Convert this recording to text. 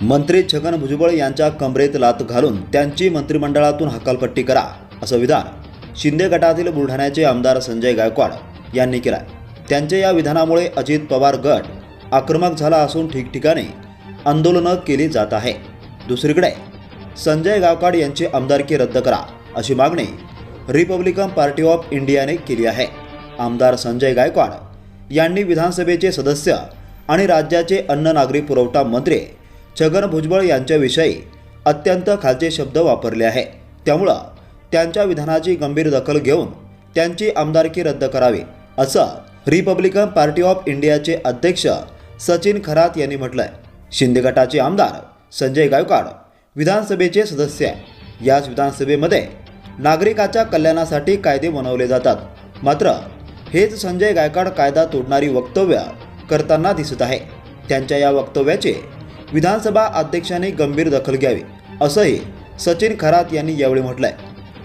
मंत्री छगन भुजबळ यांच्या कमरेत लात घालून त्यांची मंत्रिमंडळातून हकालपट्टी करा असं विधान शिंदे गटातील बुलढाण्याचे आमदार संजय गायकवाड यांनी केलं त्यांच्या या विधानामुळे अजित पवार गट आक्रमक झाला असून ठिकठिकाणी आंदोलनं केली जात आहे. दुसरीकडे संजय गायकवाड यांची आमदारकी रद्द करा अशी मागणी रिपब्लिकन पार्टी ऑफ इंडियाने केली आहे. आमदार संजय गायकवाड यांनी विधानसभेचे सदस्य आणि राज्याचे अन्न नागरी पुरवठा मंत्री छगन भुजबळ यांच्याविषयी अत्यंत खालचे शब्द वापरले आहे. त्यामुळं त्यांच्या विधानाची गंभीर दखल घेऊन त्यांची आमदारकी रद्द करावी असं रिपब्लिकन पार्टी ऑफ इंडियाचे अध्यक्ष सचिन खरात यांनी म्हटलंय. शिंदे गटाचे आमदार संजय गायकवाड विधानसभेचे सदस्य आहे याच विधानसभेमध्ये नागरिकाच्या कल्याणासाठी कायदे बनवले जातात. मात्र हेच संजय गायकवाड कायदा तोडणारी वक्तव्य करताना दिसत आहे. त्यांच्या या वक्तव्याचे विधानसभा अध्यक्षांनी गंभीर दखल घ्यावी असंही सचिन खरात यांनी यावेळी म्हटलंय.